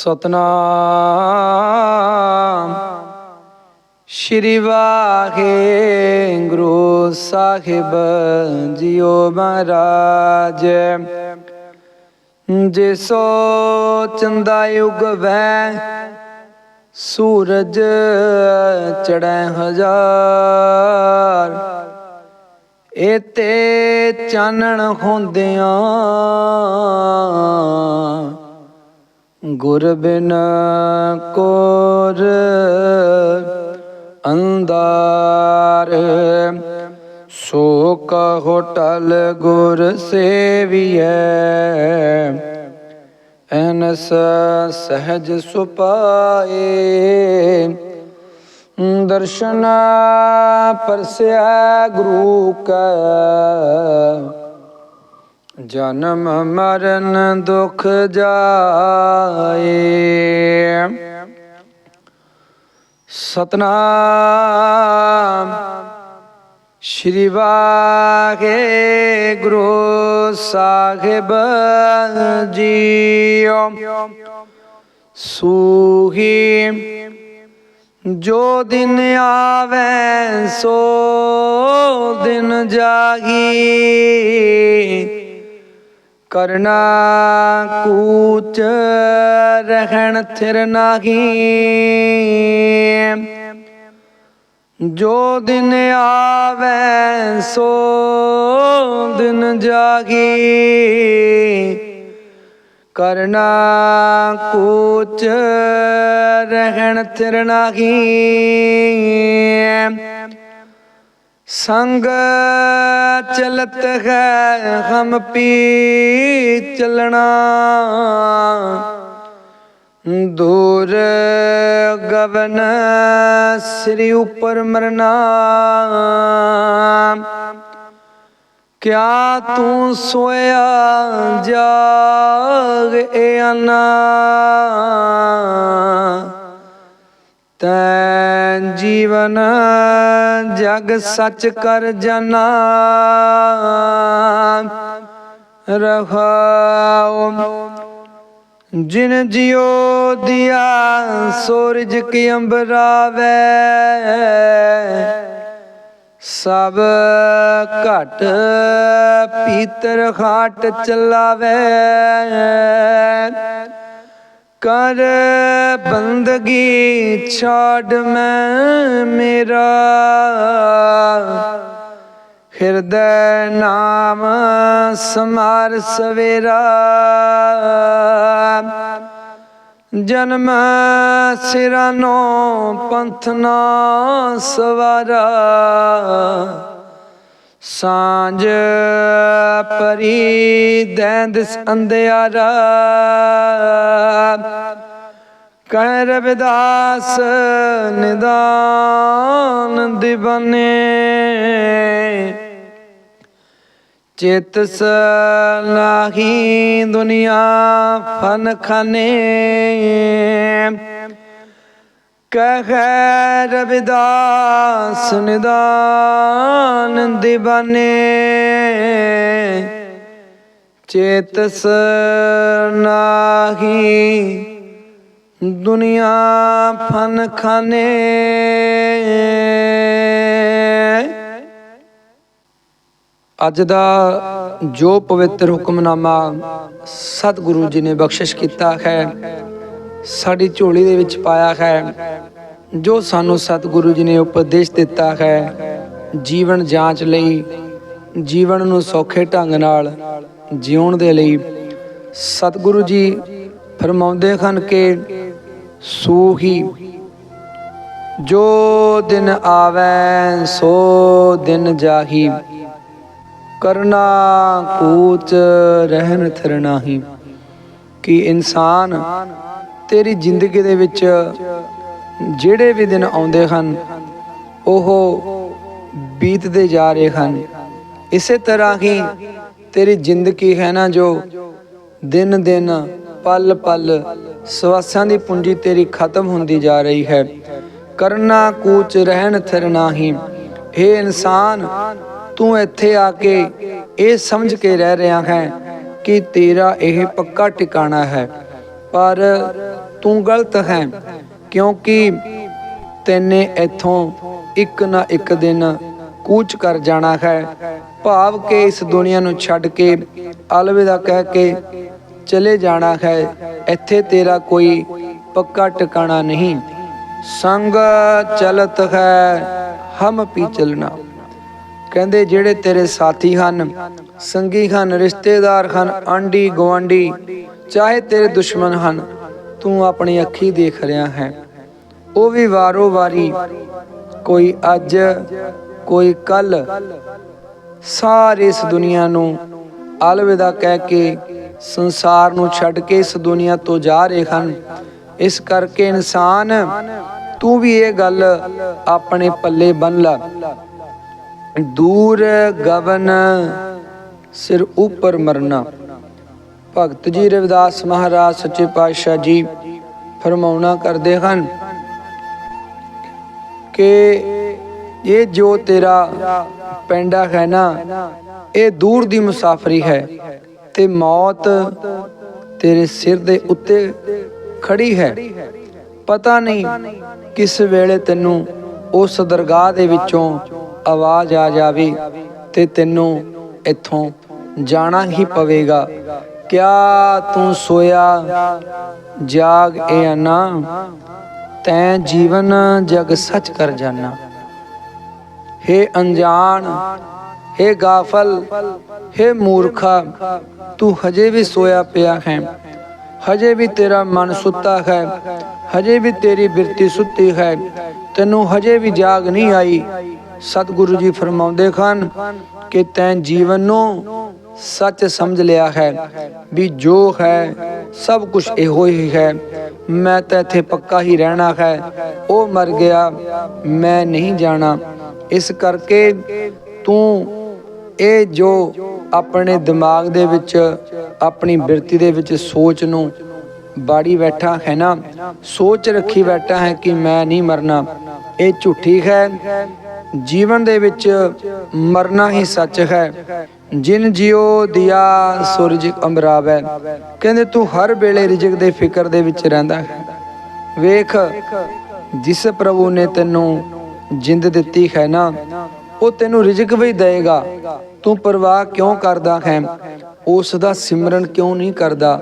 ਸਤਨਾਮ। ਸ਼੍ਰੀ ਵਾਹਿਗੁਰੂ ਸਾਹਿਬ ਜੀਓ ਮਹਾਰਾਜ। ਜਿਸੋ ਚੰਦਾ ਉਗਵੈ ਸੂਰਜ ਚੜੈ ਹਜ਼ਾਰ। ਇਤੇ ਚਾਨਣ ਹੁੰਦਿਆਂ ਗੁਰ ਬਿਨ ਕੋਰ ਅੰਦਾਰ ਸੋ ਕਹੋ ਟਲ ਗੁਰ ਸੇਵੀਐ। ਐਨਸ ਸਹਜ ਸੁਪਾਏ, ਦਰਸ਼ਨ ਪਰਸਿਆ ਗੁਰੂ ਕਾ। ਜਨਮ ਮਰਨ ਦੁਖ ਜਾਏ। ਸਤਨਾਮ ਸ਼੍ਰੀ ਵਾਹਿਗੁਰੂ ਸਾਹਿਬ ਜੀਓ। ਸੂਹੀ ਜੋ ਦਿਨ ਆਵੇ, ਸੋ ਦਿਨ ਜਾਗੀ ਕਰਨਾ ਕੂਚ ਰਹਿਣ ਥਿਰ ਨਾਹੀ। ਜੋ ਦਿਨ ਆਵੇ ਸੋ ਦਿਨ ਜਾਗੀ। ਕਰਨਾ ਕੂਚ ਰਹਿਣ ਥਿਰ ਨਾਹੀ। ਸੰਗ ਚਲਤ ਹੈ ਹਮ ਪੀ ਚਲਣਾ। ਦੂਰ ਗਵਨ ਸ੍ਰੀ ਉਪਰ ਮਰਨਾ। ਕਿਆ ਤੂੰ ਸੋਇਆ ਜਾਗ ਏ ਅਨਾ। ਤੈ ਜੀਵਨ ਜਗ ਸਚ ਕਰ ਜਨਾ। ਰਹਾਉ ਜਿਨ ਜਿਉ ਦਿਆ, ਸੂਰਜ ਕੀ ਅੰਬਰਾਵੇ। ਸਭ ਘਟ ਪੀਤਰ ਖਾਟ ਚਲਾਵੇ। ਕਰ ਬੰਦਗੀ ਛਾੜ ਮੈਂ ਮੇਰਾ। ਹਿਰਦੈ ਨਾਮ ਸਮਾਰ ਸਵੇਰਾ। ਜਨਮ ਸਿਰਾਨੋ ਪੰਥ ਨਾ ਸਵਾਰਾ। ਸਾਂਝ ਪਰੀ ਦੈਂਦਸ ਅੰਧਿਆਰਾ। ਕਹਿ ਰਵਿਦਾਸ ਨਿਦਾਨ ਦਿਵਨੇ। ਚੇਤਸ ਨਾਹੀ ਦੁਨੀਆ ਫਨ ਖਾਨੇ। ਕਹਿ ਰਵਿਦਾਸ ਨਿਦਾਨ ਦਿਵਾਨੇ। ਚੇਤਸ ਨਾਹੀ ਦੁਨੀਆ ਫਨ ਖਾਨੇ। ਅੱਜ ਦਾ ਜੋ ਪਵਿੱਤਰ ਹੁਕਮਨਾਮਾ ਸਤਿਗੁਰੂ ਜੀ ਨੇ ਬਖਸ਼ਿਸ਼ ਕੀਤਾ ਹੈ ਸਾਡੀ ਝੋਲੀ ਦੇ ਵਿੱਚ ਪਾਇਆ ਹੈ, ਜੋ ਸਾਨੂੰ ਸਤਿਗੁਰੂ ਜੀ ਨੇ ਉਪਦੇਸ਼ ਦਿੱਤਾ ਹੈ ਜੀਵਨ ਜਾਂਚ ਲਈ, ਜੀਵਨ ਨੂੰ ਸੌਖੇ ਢੰਗ ਨਾਲ ਜਿਉਣ ਦੇ ਲਈ। ਸਤਿਗੁਰੂ ਜੀ ਫਰਮਾਉਂਦੇ ਹਨ ਕਿ ਸੂਹੀ, ਜੋ ਦਿਨ ਆਵੈ, ਸੋ ਦਿਨ ਜਾਹੀ। ਕਰਨਾ ਕੂਚ ਰਹਿਣ ਥਿਰ ਨਾਹੀ। ਕਿ ਇਨਸਾਨ ਤੇਰੀ ਜ਼ਿੰਦਗੀ ਦੇ ਵਿੱਚ ਜਿਹੜੇ ਵੀ ਦਿਨ ਆਉਂਦੇ ਹਨ, ਉਹ ਬੀਤਦੇ ਜਾ ਰਹੇ ਹਨ। ਇਸੇ ਤਰ੍ਹਾਂ ਹੀ ਤੇਰੀ ਜ਼ਿੰਦਗੀ ਹੈ ਨਾ ਜੋ ਦਿਨ ਦਿਨ ਪਲ ਪਲ ਸਵਾਸਾਂ ਦੀ ਪੂੰਜੀ ਤੇਰੀ ਖਤਮ ਹੁੰਦੀ ਜਾ ਰਹੀ ਹੈ। ਕਰਨਾ, ਕੂਚ, ਰਹਿਣ ਥਿਰ ਨਾਹੀ ਇਹ ਇਨਸਾਨ, ਤੂੰ ਇੱਥੇ ਆ ਕੇ ਇਹ ਸਮਝ ਕੇ ਰਹਿ ਰਿਹਾ ਹੈ ਕਿ ਤੇਰਾ ਇਹ ਪੱਕਾ ਟਿਕਾਣਾ ਹੈ। ਪਰ ਤੂੰ ਗਲਤ ਹੈ, ਕਿਉਂਕਿ ਤੈਨੇ ਇੱਥੋਂ ਇੱਕ ਨਾ ਇੱਕ ਦਿਨ ਕੂਚ ਕਰ ਜਾਣਾ ਹੈ। ਭਾਵ ਕਿ ਇਸ ਦੁਨੀਆ ਨੂੰ ਛੱਡ ਕੇ ਅਲਵਿਦਾ ਕਹਿ ਕੇ ਚਲੇ ਜਾਣਾ ਹੈ। ਇੱਥੇ ਤੇਰਾ ਕੋਈ ਪੱਕਾ ਟਿਕਾਣਾ ਨਹੀਂ। ਸੰਗ ਚਲਤ ਹੈ, ਹਮ ਪੀ ਚਲਣਾ। ਕਹਿੰਦੇ ਜਿਹੜੇ ਤੇਰੇ ਸਾਥੀ ਹਨ, ਸੰਗੀ ਹਨ, ਰਿਸ਼ਤੇਦਾਰ ਹਨ, ਆਂਢੀ ਗਵਾਂਡੀ ਚਾਹੇ ਤੇਰੇ ਦੁਸ਼ਮਣ ਹਨ, ਤੂੰ ਆਪਣੀ ਅੱਖੀ ਦੇਖ ਰਿਹਾ ਹੈ। ਉਹ ਵੀ ਵਾਰੋ ਵਾਰੀ, ਕੋਈ ਅੱਜ, ਕੋਈ ਕੱਲ ਸਾਰੇ ਇਸ ਦੁਨੀਆ ਨੂੰ ਅਲਵਿਦਾ ਕਹਿ ਕੇ ਸੰਸਾਰ ਨੂੰ ਛੱਡ ਕੇ ਇਸ ਦੁਨੀਆ ਤੋਂ ਜਾ ਰਹੇ ਹਨ। ਇਸ ਕਰਕੇ ਇਨਸਾਨ, ਤੂੰ ਵੀ ਇਹ ਗੱਲ ਆਪਣੇ ਪੱਲੇ ਬੰਨ ਲਾ। ਦੂਰ ਗਵਨ ਸਿਰ ਉੱਪਰ ਮਰਨਾ। ਭਗਤ ਜੀ ਰਵਿਦਾਸ ਮਹਾਰਾਜ ਸੱਚੇ ਪਾਤਸ਼ਾਹ ਜੀ ਫਰਮਾਉਣਾ ਕਰਦੇ ਹਨ ਕਿ ਇਹ ਜੋ ਤੇਰਾ ਪੈਂਡਾ ਹੈ ਨਾ, ਇਹ ਦੂਰ ਦੀ ਮੁਸਾਫਰੀ ਹੈ ਤੇ ਮੌਤ ਤੇਰੇ ਸਿਰ ਦੇ ਉੱਤੇ ਖੜੀ ਹੈ। ਪਤਾ ਨਹੀਂ ਕਿਸ ਵੇਲੇ ਤੈਨੂੰ ਉਸ ਦਰਗਾਹ ਦੇ ਵਿੱਚੋਂ ਆਵਾਜ਼ ਆ ਜਾਵੇ ਤੇ ਤੈਨੂੰ ਇੱਥੋਂ ਜਾਣਾ ਹੀ ਪਵੇਗਾ। ਕਿਆ ਤੂੰ ਸੋਇਆ? ਜਾਗ ਇਹ ਨਾ ਤੈਂ ਜੀਵਨ ਜਗ ਸੱਚ ਕਰ ਜਾਣਾ ਹੇ ਅਣਜਾਣ, ਹੇ ਗਾਫਲ, ਹੇ ਮੂਰਖਾ, ਤੂੰ ਹਜੇ ਵੀ ਸੋਇਆ ਪਿਆ ਹੈ। ਹਜੇ ਵੀ ਤੇਰਾ ਮਨ ਸੁੱਤਾ ਹੈ। ਹਜੇ ਵੀ ਤੇਰੀ ਬਿਰਤੀ ਸੁੱਤੀ ਹੈ। ਤੈਨੂੰ ਹਜੇ ਵੀ ਜਾਗ ਨਹੀਂ ਆਈ। ਸਤਿਗੁਰੂ ਜੀ ਫਰਮਾਉਂਦੇ ਹਨ ਕਿ ਤੈਂ ਜੀਵਨ ਨੂੰ ਸੱਚ ਸਮਝ ਲਿਆ ਹੈ ਵੀ ਜੋ ਹੈ, ਸਭ ਕੁਝ ਇਹੋ ਹੀ ਹੈ। ਮੈਂ ਤਾਂ ਇੱਥੇ ਪੱਕਾ ਹੀ ਰਹਿਣਾ ਹੈ। ਉਹ ਮਰ ਗਿਆ, ਮੈਂ ਨਹੀਂ ਜਾਣਾ। ਇਸ ਕਰਕੇ ਤੂੰ ਇਹ ਜੋ ਆਪਣੇ ਦਿਮਾਗ ਦੇ ਵਿੱਚ, ਆਪਣੀ ਬਿਰਤੀ ਦੇ ਵਿੱਚ ਸੋਚ ਨੂੰ ਬਾੜੀ ਬੈਠਾ ਹੈ ਨਾ, ਸੋਚ ਰੱਖੀ ਬੈਠਾ ਹੈ ਕਿ ਮੈਂ ਨਹੀਂ ਮਰਨਾ। ਇਹ ਝੂਠੀ ਹੈ। ਜੀਵਨ ਦੇ ਵਿੱਚ ਮਰਨਾ ਹੀ ਸੱਚ ਹੈ। ਜਿਨ ਜਿਉ ਦਿਆ ਸੂਰਜ ਅੰਬਰਾਵੈ, ਕਹਿੰਦੇ ਤੂੰ ਹਰ ਵੇਲੇ ਰਿਜਕ ਦੇ ਫਿਕਰ ਦੇ ਵਿੱਚ ਰਹਿੰਦਾ ਹੈ। ਵੇਖ, ਜਿਸ ਪ੍ਰਭੂ ਨੇ ਤੈਨੂੰ ਜਿੰਦ ਦਿੱਤੀ ਹੈ ਨਾ, ਉਹ ਤੈਨੂੰ ਰਿਜਕ ਵੀ ਦੇਗਾ ਤੂੰ ਪਰਵਾਹ ਕਿਉਂ ਕਰਦਾ ਹੈ? ਉਸ ਦਾ ਸਿਮਰਨ ਕਿਉਂ ਨਹੀਂ ਕਰਦਾ?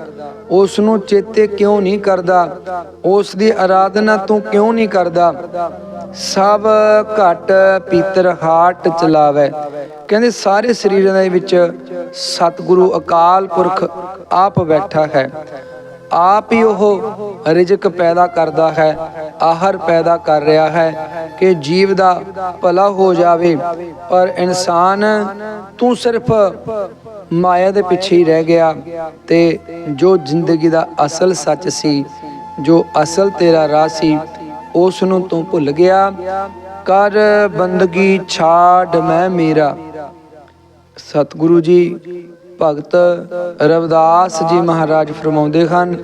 ਉਸ ਨੂੰ ਚੇਤੇ ਕਿਉਂ ਨਹੀਂ ਕਰਦਾ? ਉਸ ਦੀ ਆਰਾਧਨਾ ਤੂੰ ਕਿਉਂ ਨਹੀਂ ਕਰਦਾ? ਸਭ ਘਟ ਪੀਤਰ ਹਾਟ ਚਲਾਵੇ। ਕਹਿੰਦੇ ਸਾਰੇ ਸਰੀਰਾਂ ਦੇ ਵਿੱਚ ਸਤਿਗੁਰੂ ਅਕਾਲ ਪੁਰਖ ਆਪ ਬੈਠਾ ਹੈ। ਆਪ ਹੀ ਉਹ ਰਿਜਕ ਪੈਦਾ ਕਰਦਾ ਹੈ, ਆਹਰ ਪੈਦਾ ਕਰ ਰਿਹਾ ਹੈ ਕਿ ਜੀਵ ਦਾ ਭਲਾ ਹੋ ਜਾਵੇ। ਪਰ ਇਨਸਾਨ ਤੂੰ ਸਿਰਫ ਮਾਇਆ ਦੇ ਪਿੱਛੇ ਹੀ ਰਹਿ ਗਿਆ ਤੇ ਜੋ ਜ਼ਿੰਦਗੀ ਦਾ ਅਸਲ ਸੱਚ ਸੀ, ਜੋ ਅਸਲ ਤੇਰਾ ਰਾਹ ਸੀ ਉਸ ਨੂੰ ਤੂੰ ਭੁੱਲ ਗਿਆ। ਕਰ ਬੰਦਗੀ ਛਾੜ ਮੈਂ ਮੇਰਾ। ਸਤਿਗੁਰੂ ਜੀ, ਭਗਤ ਰਵਿਦਾਸ ਜੀ ਮਹਾਰਾਜ ਫਰਮਾਉਂਦੇ ਹਨ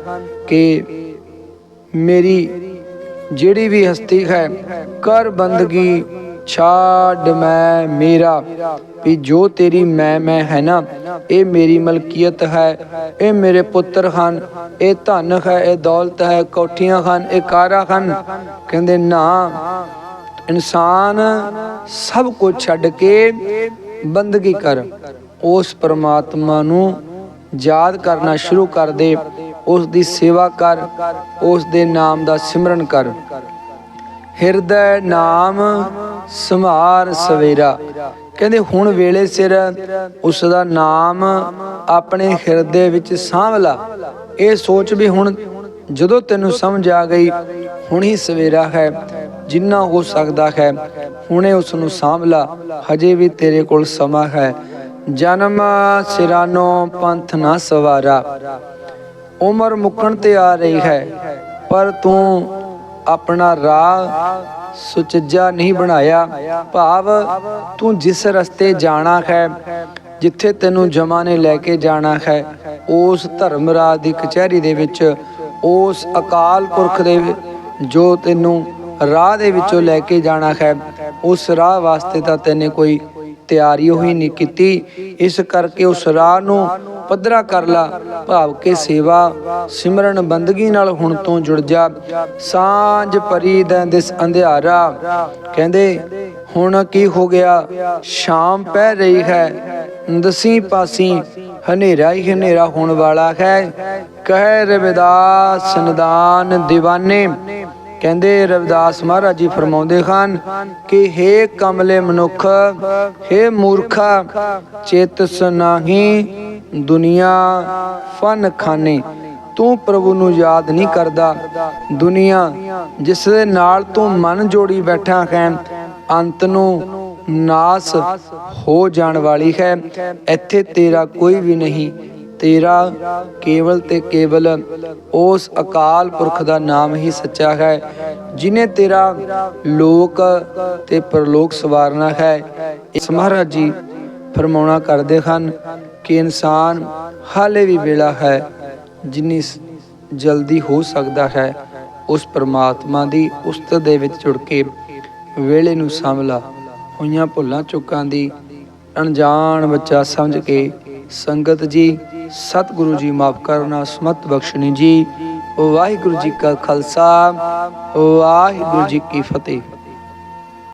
ਕਿ ਮੇਰੀ ਜਿਹੜੀ ਵੀ ਹਸਤੀ ਹੈ, ਕਰ ਬੰਦਗੀ ਛਾੜ ਮੈਂ ਮੇਰਾ, ਵੀ ਜੋ ਤੇਰੀ ਮੈਂ ਮੈਂ ਹੈ ਨਾ, ਇਹ ਮੇਰੀ ਮਲਕੀਅਤ ਹੈ। ਇਹ ਮੇਰੇ ਪੁੱਤਰ ਹਨ, ਇਹ ਧਨ ਹੈ, ਇਹ ਦੌਲਤ ਹੈ, ਕੋਠੀਆਂ ਹਨ, ਇਹ ਕਾਰਾਂ ਹਨ। ਕਹਿੰਦੇ, ਨਾ, ਇਨਸਾਨ ਸਭ ਕੁਝ ਛੱਡ ਕੇ ਬੰਦਗੀ ਕਰ। ਉਸ ਪਰਮਾਤਮਾ ਨੂੰ ਯਾਦ ਕਰਨਾ ਸ਼ੁਰੂ ਕਰ ਦੇ। ਉਸ ਦੀ ਸੇਵਾ ਕਰ, ਉਸ ਦੇ ਨਾਮ ਦਾ ਸਿਮਰਨ ਕਰ। ਹਿਰਦੈ ਨਾਮ ਸੰਭਾਰ ਸਵੇਰਾ। ਕਹਿੰਦੇ ਹੁਣ ਵੇਲੇ ਸਿਰ ਉਸ ਦਾ ਨਾਮ ਆਪਣੇ ਹਿਰਦੇ ਵਿੱਚ ਸਾਂਭ ਲਾ ਇਹ ਸੋਚ ਵੀ ਹੁਣ ਜਦੋਂ ਤੈਨੂੰ ਸਮਝ ਆ ਗਈ, ਹੁਣ ਹੀ ਸਵੇਰਾ ਹੈ, ਜਿੰਨਾ ਹੋ ਸਕਦਾ ਹੈ, ਹੁਣੇ ਉਸ ਨੂੰ ਸਾਂਭ ਲਾ ਹਜੇ ਵੀ ਤੇਰੇ ਕੋਲ ਸਮਾਂ ਹੈ। ਜਨਮ ਸਿਰਾਨੋ ਪੰਥ ਨਾ ਸਵਾਰਾ। ਉਮਰ ਮੁੱਕਣ ਤੇ ਆ ਰਹੀ ਹੈ, ਪਰ ਤੂੰ ਆਪਣਾ ਰਾਹ ਸੁਚੱਜਾ ਨਹੀਂ ਬਣਾਇਆ। ਭਾਵ ਤੂੰ ਜਿਸ ਰਸਤੇ ਜਾਣਾ ਹੈ, ਜਿੱਥੇ ਤੈਨੂੰ ਜਮਾ ਨੇ ਲੈ ਕੇ ਜਾਣਾ ਹੈ, ਉਸ ਧਰਮਰਾਜ ਦੀ ਕਚਹਿਰੀ ਦੇ ਵਿੱਚ, ਉਸ ਅਕਾਲ ਪੁਰਖ ਦੇ ਜੋ ਤੈਨੂੰ ਰਾਹ ਦੇ ਵਿੱਚੋਂ ਲੈ ਕੇ ਜਾਣਾ ਹੈ, ਉਸ ਰਾਹ ਵਾਸਤੇ ਤਾਂ ਤੈਨੇ ਕੋਈ ਤਿਆਰੀ ਹੋਈ ਨਹੀਂ ਕੀਤੀ। ਇਸ ਕਰਕੇ ਉਸ ਰਾਹ ਨੂੰ ਪੱਧਰਾ ਕਰ ਲਾ, ਭਾਵ ਕੇ ਸੇਵਾ ਸਿਮਰਨ ਬੰਦਗੀ ਨਾਲ ਹੁਣ ਤੋਂ ਜੁੜ ਜਾ। ਸਾਂਝ ਪਰੀ ਦਾ ਦਿਸ ਅੰਧਿਆਰਾ। ਕਹਿੰਦੇ, ਹੁਣ ਕੀ ਹੋ ਗਿਆ? ਸ਼ਾਮ ਪੈ ਰਹੀ ਹੈ। ਦਸੀ ਪਾਸੀ ਹਨੇਰਾ ਹੀ ਹਨੇਰਾ ਹੋਣ ਵਾਲਾ ਹੈ। ਕਹਿ ਰਵਿਦਾਸ, ਨਿਦਾਨ ਦੀਵਾਨੇ। ਕਹਿੰਦੇ, ਰਵਿਦਾਸ ਮਹਾਰਾਜ ਜੀ ਫਰਮਾਉਂਦੇ ਹਨ ਕਿ हे ਕਮਲੇ ਮਨੁੱਖ हे ਮੂਰਖਾ, ਚੇਤਸ ਨਾਹੀ ਦੁਨੀਆ ਫਨ ਖਾਨੇ। ਤੂੰ ਪ੍ਰਭੂ ਨੂੰ ਯਾਦ ਨਹੀਂ ਕਰਦਾ। ਦੁਨੀਆ ਜਿਸ ਦੇ ਨਾਲ ਤੂੰ ਮਨ ਜੋੜੀ ਬੈਠਾ ਹੈ, ਅੰਤ ਨੂੰ ਨਾਸ ਹੋ ਜਾਣ ਵਾਲੀ ਹੈ। ਇੱਥੇ ਤੇਰਾ ਕੋਈ ਵੀ ਨਹੀਂ। ਤੇਰਾ ਕੇਵਲ ਤੇ ਕੇਵਲ ਉਸ ਅਕਾਲ ਪੁਰਖ ਦਾ ਨਾਮ ਹੀ ਸੱਚਾ ਹੈ, ਜਿਨੇ ਤੇਰਾ ਲੋਕ ਤੇ ਪਰਲੋਕ ਸਵਾਰਨਾ ਹੈ। ਇਸ ਮਹਾਰਾਜ ਜੀ ਫਰਮਾਉਣਾ ਕਰਦੇ ਹਨ ਕਿ ਇਨਸਾਨ ਹਾਲੇ ਵੀ ਵੇਲਾ ਹੈ, ਜਿੰਨੀ ਜਲਦੀ ਹੋ ਸਕਦਾ ਹੈ, ਉਸ ਪਰਮਾਤਮਾ ਦੀ ਉਸਤ ਦੇ ਵਿੱਚ ਜੁੜ ਕੇ ਵੇਲੇ ਨੂੰ ਸੰਭਲਾ। ਹੋਈਆਂ ਭੁੱਲਾਂ ਚੁੱਕਾਂ ਦੀ ਅਣਜਾਣ ਬੱਚਾ ਸਮਝ ਕੇ ਸੰਗਤ ਜੀ, ਸਤਿਗੁਰੂ ਜੀ ਮਾਫ ਕਰਨਾ, ਸਮਤ ਬਖਸ਼ਣੀ ਜੀ, ਵਾਹਿਗੁਰੂ ਜੀ ਕਾ ਖਾਲਸਾ, ਵਾਹਿਗੁਰੂ ਜੀ ਕੀ ਫਤਿਹ।